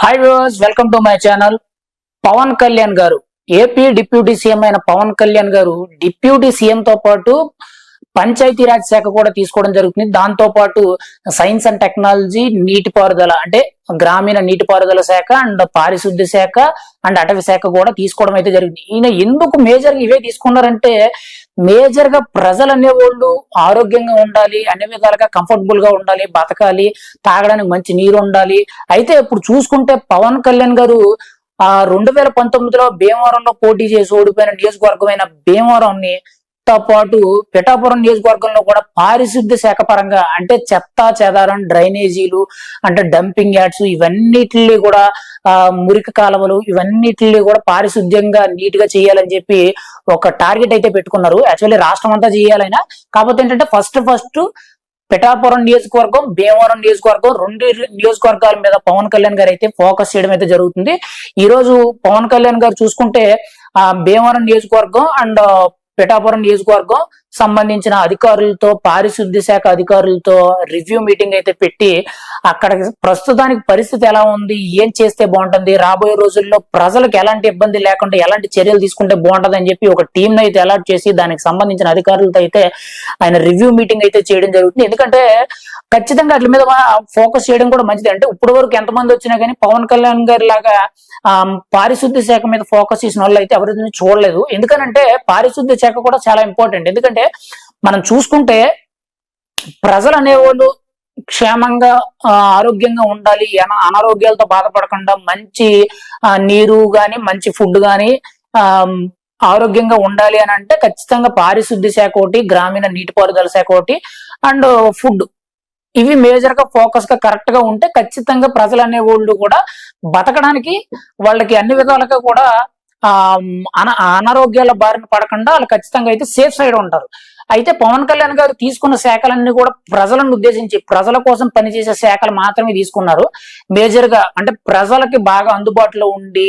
Hi viewers welcome to my channel Pawan Kalyan గారు AP deputy CM అయిన పవన్ కళ్యాణ్ గారు deputy CM తో పాటు పంచాయతీరాజ్ శాఖ కూడా తీసుకోవడం జరుగుతుంది. దాంతో పాటు సైన్స్ అండ్ టెక్నాలజీ నీటిపారుదల అంటే గ్రామీణ నీటిపారుదల శాఖ అండ్ పారిశుద్ధ్య శాఖ అండ్ అటవీ శాఖ కూడా తీసుకోవడం అయితే జరిగింది. ఈయన ఎందుకు మేజర్ ఇవే తీసుకున్నారంటే మేజర్గా ప్రజలు అనేవాళ్ళు ఆరోగ్యంగా ఉండాలి అన్ని విధాలుగా కంఫర్టబుల్గా ఉండాలి బతకాలి తాగడానికి మంచి నీరు ఉండాలి. అయితే ఇప్పుడు చూసుకుంటే పవన్ కళ్యాణ్ గారు ఆ రెండు వేల పంతొమ్మిదిలో భీమవరంలో పోటీ చేసి ఓడిపోయిన నియోజకవర్గమైన భీమవరంని తో పాటు పిఠాపురం నియోజకవర్గంలో కూడా పారిశుద్ధ్య శాఖ పరంగా అంటే చెత్త చెదారం డ్రైనేజీలు అంటే డంపింగ్ యార్డ్స్ ఇవన్నిటిని కూడా ఆ మురికి కాలువలు ఇవన్నిటిని కూడా పారిశుద్ధ్యంగా నీట్గా చేయాలని చెప్పి ఒక టార్గెట్ అయితే పెట్టుకున్నారు. యాక్చువల్లీ రాష్ట్రం అంతా చేయాలైనా కాకపోతే ఏంటంటే ఫస్ట్ ఫస్ట్ పిఠాపురం నియోజకవర్గం భీమవరం నియోజకవర్గం రెండు నియోజకవర్గాల మీద పవన్ కళ్యాణ్ గారు అయితే ఫోకస్ చేయడం అయితే జరుగుతుంది. ఈ రోజు పవన్ కళ్యాణ్ గారు చూసుకుంటే ఆ భీమవరం నియోజకవర్గం అండ్ పిఠాపురం నియోజకవర్గం సంబంధించిన అధికారులతో పారిశుద్ధ్య శాఖ అధికారులతో రివ్యూ మీటింగ్ అయితే పెట్టి అక్కడ ప్రస్తుతానికి పరిస్థితి ఎలా ఉంది ఏం చేస్తే బాగుంటుంది రాబోయే రోజుల్లో ప్రజలకు ఎలాంటి ఇబ్బంది లేకుండా ఎలాంటి చర్యలు తీసుకుంటే బాగుంటది అని చెప్పి ఒక టీం అయితే అలాట్ చేసి దానికి సంబంధించిన అధికారులతో అయితే ఆయన రివ్యూ మీటింగ్ అయితే చేయడం జరుగుతుంది. ఎందుకంటే ఖచ్చితంగా అట్ల మీద ఫోకస్ చేయడం కూడా మంచిది. అంటే ఇప్పటి వరకు ఎంతమంది వచ్చినా కానీ పవన్ కళ్యాణ్ గారి లాగా ఆ, పారిశుద్ధ్య శాఖ మీద ఫోకస్ చేసిన వాళ్ళు అయితే ఎవరిని చూడలేదు. ఎందుకనంటే పారిశుద్ధ్య శాఖ కూడా చాలా ఇంపార్టెంట్ ఎందుకంటే మనం చూసుకుంటే ప్రజలు అనేవాళ్ళు క్షేమంగా ఆరోగ్యంగా ఉండాలి అనారోగ్యాలతో బాధపడకుండా మంచి నీరు గాని మంచి ఫుడ్ గాని ఆరోగ్యంగా ఉండాలి అని అంటే ఖచ్చితంగా పారిశుద్ధ్య శాఖ ఒకటి గ్రామీణ నీటిపారుదల శాఖ ఒకటి అండ్ ఫుడ్. ఇవి మేజర్గా ఫోకస్గా కరెక్ట్గా ఉంటే ఖచ్చితంగా ప్రజలు అనేవాళ్ళు కూడా బతకడానికి వాళ్ళకి అన్ని విధాలుగా కూడా అన అనారోగ్యాల బారిన పడకుండా వాళ్ళు ఖచ్చితంగా అయితే సేఫ్ సైడ్ ఉంటారు. అయితే పవన్ కళ్యాణ్ గారు తీసుకున్న శాఖలన్నీ కూడా ప్రజలను ఉద్దేశించి ప్రజల కోసం పనిచేసే శాఖలు మాత్రమే తీసుకున్నారు. మేజర్గా అంటే ప్రజలకి బాగా అందుబాటులో ఉండి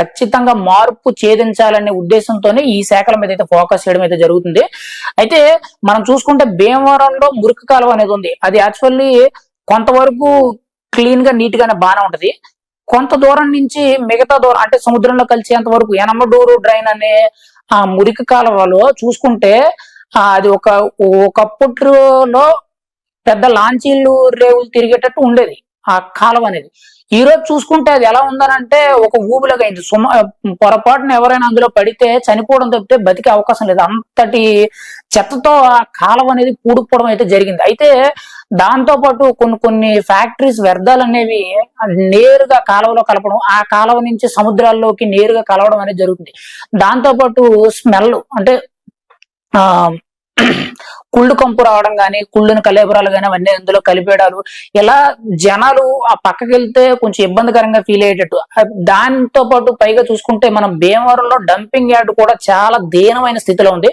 ఖచ్చితంగా మార్పు ఛేదించాలనే ఉద్దేశంతోనే ఈ శాఖల మీద అయితే ఫోకస్ చేయడం అయితే జరుగుతుంది. అయితే మనం చూసుకుంటే భీమవరంలో మురికి కాలువ అనేది ఉంది. అది యాక్చువల్లీ కొంతవరకు క్లీన్గా నీట్ గానే బాగానే ఉంటది. కొంత దూరం నుంచి మిగతా దూరం అంటే సముద్రంలో కలిసేంత వరకు ఎనమడూరు డ్రైన్ అనే ఆ మురికి కాలువలో చూసుకుంటే అది ఒక ఒకప్పట్లో పెద్ద లాంచీలు రేవులు తిరిగేటట్టు ఉండేది ఆ కాలం అనేది. ఈ రోజు చూసుకుంటే అది ఎలా ఉందనంటే ఒక ఊబిలాగా అయింది సుమ పొరపాటున ఎవరైనా అందులో పడితే చనిపోవడం తప్పితే బతికే అవకాశం లేదు. అంతటి చెత్తతో ఆ కాలం అనేది పూడుకుపోవడం అయితే జరిగింది. అయితే దాంతో పాటు కొన్ని కొన్ని ఫ్యాక్టరీస్ వ్యర్థాలు అనేవి నేరుగా కాలువలో కలపడం ఆ కాలువ నుంచి సముద్రాల్లోకి నేరుగా కలవడం అనేది జరుగుతుంది. దాంతో పాటు స్మెల్ అంటే ఆ కుళ్ళు కంపు రావడం కానీ కుళ్ళుని కలేపురాలు కానీ అవన్నీ అందులో కలిపేయడాలు. ఇలా జనాలు ఆ పక్కకి వెళ్తే కొంచెం ఇబ్బందికరంగా ఫీల్ అయ్యేటట్టు. దాంతో పాటు పైగా చూసుకుంటే మనం భీమవరంలో డంపింగ్ యార్డ్ కూడా చాలా దీనమైన స్థితిలో ఉంది.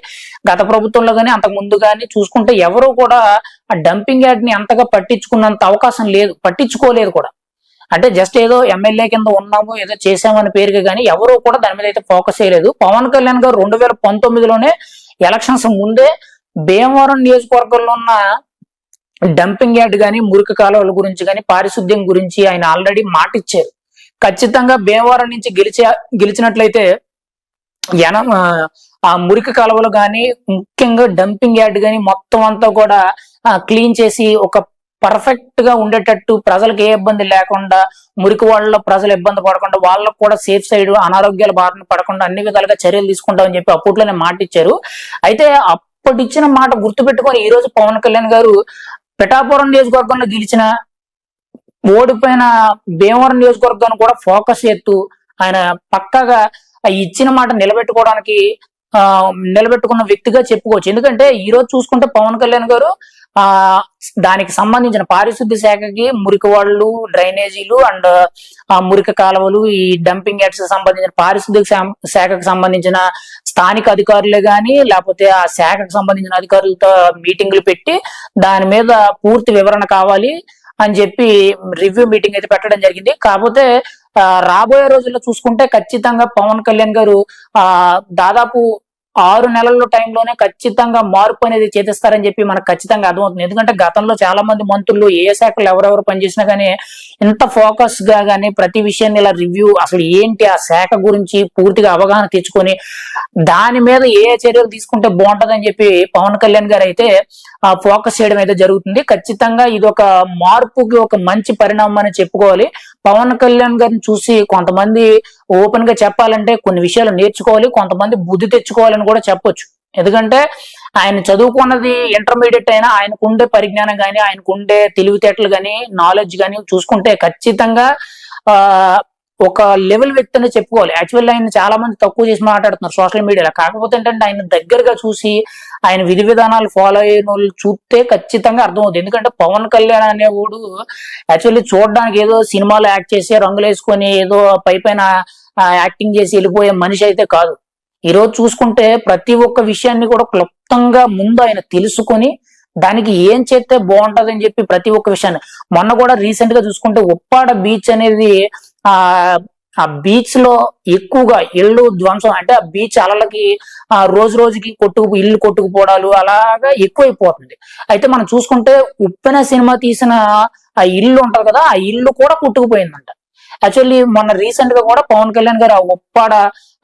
గత ప్రభుత్వంలో కానీ అంతకు ముందు కానీ చూసుకుంటే ఎవరు కూడా ఆ డంపింగ్ యార్డ్ని అంతగా పట్టించుకున్నంత అవకాశం లేదు పట్టించుకోలేదు కూడా. అంటే జస్ట్ ఏదో ఎమ్మెల్యే కింద ఉన్నాము ఏదో చేసామని పేరుకి కానీ ఎవరు కూడా దాని మీద అయితే ఫోకస్ చేయలేదు. పవన్ కళ్యాణ్ గారు రెండు వేల పంతొమ్మిదిలోనే ఎలక్షన్స్ ముందే భీమవరం నియోజకవర్గంలో ఉన్న డంపింగ్ యార్డ్ కానీ మురికి కాలువల గురించి కానీ పారిశుద్ధ్యం గురించి ఆయన ఆల్రెడీ మాట ఇచ్చారు ఖచ్చితంగా భీమవరం నుంచి గెలిచే గెలిచినట్లయితే ఎన ఆ మురికి కాలువలు కానీ ముఖ్యంగా డంపింగ్ యార్డ్ కానీ మొత్తం అంతా కూడా క్లీన్ చేసి ఒక పర్ఫెక్ట్గా ఉండేటట్టు ప్రజలకు ఏ ఇబ్బంది లేకుండా మురికి వాళ్ళ ప్రజలు ఇబ్బంది పడకుండా వాళ్ళకు కూడా సేఫ్ సైడ్ అనారోగ్యాల బారిన పడకుండా అన్ని విధాలుగా చర్యలు తీసుకుంటామని చెప్పి అప్పట్లోనే మాట ఇచ్చారు అయితే అప్పటిచ్చిన మాట గుర్తుపెట్టుకొని ఈ రోజు పవన్ కళ్యాణ్ గారు పిఠాపురం నియోజకవర్గంలో గెలిచిన ఓడిపోయిన భీమవరం నియోజకవర్గాన్ని కూడా ఫోకస్ చేస్తూ ఆయన పక్కాగా ఇచ్చిన మాట నిలబెట్టుకోవడానికి ఆ నిలబెట్టుకున్న వ్యక్తిగా చెప్పుకోవచ్చు. ఎందుకంటే ఈ రోజు చూసుకుంటే పవన్ కళ్యాణ్ గారు ఆ దానికి సంబంధించిన పారిశుద్ధ్య శాఖకి మురికి వాళ్ళు డ్రైనేజీలు అండ్ ఆ మురికి కాలువలు ఈ డంపింగ్ యార్డ్స్ సంబంధించిన పారిశుద్ధ్య శా- శాఖకు సంబంధించిన స్థానిక అధికారులే గాని లేకపోతే ఆ శాఖకు సంబంధించిన అధికారులతో మీటింగ్లు పెట్టి దాని మీద పూర్తి వివరణ కావాలి అని చెప్పి రివ్యూ మీటింగ్ అయితే పెట్టడం జరిగింది. కాకపోతే రాబోయే రోజుల్లో చూసుకుంటే ఖచ్చితంగా పవన్ కళ్యాణ్ గారు ఆ దాదాపు ఆరు నెలల టైంలోనే ఖచ్చితంగా మార్పు అనేది చేతిస్తారని చెప్పి మనకు ఖచ్చితంగా అర్థమవుతుంది. ఎందుకంటే గతంలో చాలా మంది మంత్రులు ఏ శాఖలు ఎవరెవరు పనిచేసినా కానీ ఇంత ఫోకస్గా కానీ ప్రతి విషయాన్ని ఇలా రివ్యూ అసలు ఏంటి ఆ శాఖ గురించి పూర్తిగా అవగాహన తెచ్చుకొని దాని మీద ఏ చర్యలు తీసుకుంటే బాగుంటదని చెప్పి పవన్ కళ్యాణ్ గారు అయితే ఫోకస్ చేయడం అయితే జరుగుతుంది. ఖచ్చితంగా ఇది ఒక మార్పుకి ఒక మంచి పరిణామం అని చెప్పుకోవాలి. పవన్ కళ్యాణ్ గారిని చూసి కొంతమంది ఓపెన్గా చెప్పాలంటే కొన్ని విషయాలు నేర్చుకోవాలి కొంతమంది బుద్ధి తెచ్చుకోవాలని కూడా చెప్పొచ్చు. ఎందుకంటే ఆయన చదువుకున్నది ఇంటర్మీడియట్ అయినా ఆయనకు ఉండే పరిజ్ఞానం కానీ ఆయనకు ఉండే తెలివితేటలు కానీ నాలెడ్జ్ కానీ చూసుకుంటే ఖచ్చితంగా ఆ ఒక లెవెల్ వ్యక్తి అనే చెప్పుకోవాలి. యాక్చువల్ ఆయన చాలా మంది తక్కువ చేసి మాట్లాడుతున్నారు సోషల్ మీడియాలో కాకపోతే ఏంటంటే ఆయన దగ్గరగా చూసి ఆయన విధి విధానాలు ఫాలో అయిన వాళ్ళు చూస్తే ఖచ్చితంగా అర్థమవుతుంది ఎందుకంటే పవన్ కళ్యాణ్ అనేవాడు యాక్చువల్లీ చూడడానికి ఏదో సినిమాలో యాక్ట్ చేసి రంగులు వేసుకొని ఏదో పై పైన యాక్టింగ్ చేసి వెళ్ళిపోయే మనిషి అయితే కాదు. ఈ రోజు చూసుకుంటే ప్రతి ఒక్క విషయాన్ని కూడా క్లుప్తంగా ముందు ఆయన తెలుసుకొని దానికి ఏం చేస్తే బాగుంటది అని చెప్పి ప్రతి ఒక్క విషయాన్ని. మొన్న కూడా రీసెంట్గా చూసుకుంటే ఉప్పాడ బీచ్ అనేది ఆ ఆ బీచ్లో ఎక్కువగా ఇళ్ళు ధ్వంసం అంటే ఆ బీచ్ అలలకి ఆ రోజు రోజుకి కొట్టుకు ఇల్లు కొట్టుకుపోవడాలు అలాగా ఎక్కువైపోతుంది. అయితే మనం చూసుకుంటే ఉప్పెన సినిమా తీసిన ఆ ఇల్లు ఉంటది కదా ఆ ఇల్లు కూడా కొట్టుకుపోయిందంట. యాక్చువల్లీ మొన్న రీసెంట్గా కూడా పవన్ కళ్యాణ్ గారు ఆ ఉప్పాడ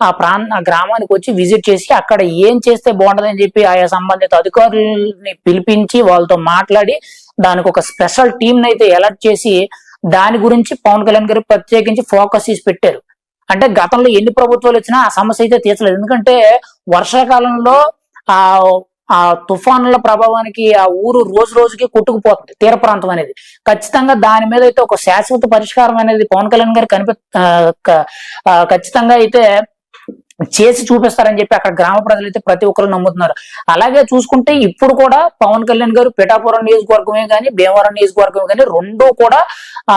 ఆ ప్రాంత ఆ గ్రామానికి వచ్చి విజిట్ చేసి అక్కడ ఏం చేస్తే బాగుంటదని చెప్పి ఆయా సంబంధిత అధికారులని పిలిపించి వాళ్ళతో మాట్లాడి దానికి ఒక స్పెషల్ టీం అయితే ఎలర్ట్ చేసి దాని గురించి పవన్ కళ్యాణ్ గారు ప్రత్యేకించి ఫోకస్ చేసి పెట్టారు. అంటే గతంలో ఎన్ని ప్రభుత్వాలు వచ్చినా ఆ సమస్య అయితే తీర్చలేదు. ఎందుకంటే వర్షాకాలంలో ఆ ఆ తుఫానుల ప్రభావానికి ఆ ఊరు రోజు రోజుకి కొట్టుకుపోతుంది తీర ప్రాంతం అనేది. ఖచ్చితంగా దాని మీద అయితే ఒక శాశ్వత పరిష్కారం అనేది పవన్ కళ్యాణ్ గారు కనిపి ఖచ్చితంగా అయితే చేసి చూపిస్తారని చెప్పి అక్కడ గ్రామ ప్రజలు అయితే ప్రతి ఒక్కరు నమ్ముతున్నారు. అలాగే చూసుకుంటే ఇప్పుడు కూడా పవన్ కళ్యాణ్ గారు పిఠాపురం నియోజకవర్గమే కానీ భీమవరం నియోజకవర్గమే కానీ రెండు కూడా ఆ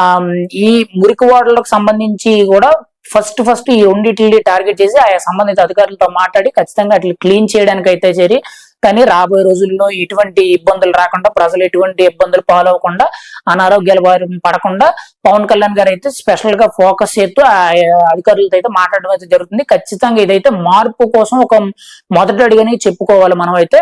ఈ మురికివాడలకు సంబంధించి కూడా ఫస్ట్ ఫస్ట్ ఈ రెండింటిని టార్గెట్ చేసి ఆయా సంబంధిత అధికారులతో మాట్లాడి ఖచ్చితంగా అట్లా క్లీన్ చేయడానికి అయితే చేరి కానీ రాబోయే రోజుల్లో ఎటువంటి ఇబ్బందులు రాకుండా ప్రజలు ఎటువంటి ఇబ్బందులు పాలవకుండా అనారోగ్యాల బారి పడకుండా పవన్ కళ్యాణ్ గారు అయితే స్పెషల్గా ఫోకస్ చేస్తూ అధికారులతో అయితే మాట్లాడడం అయితే జరుగుతుంది. ఖచ్చితంగా ఇదైతే మార్పు కోసం ఒక మొదటి అడిగని చెప్పుకోవాలి మనం అయితే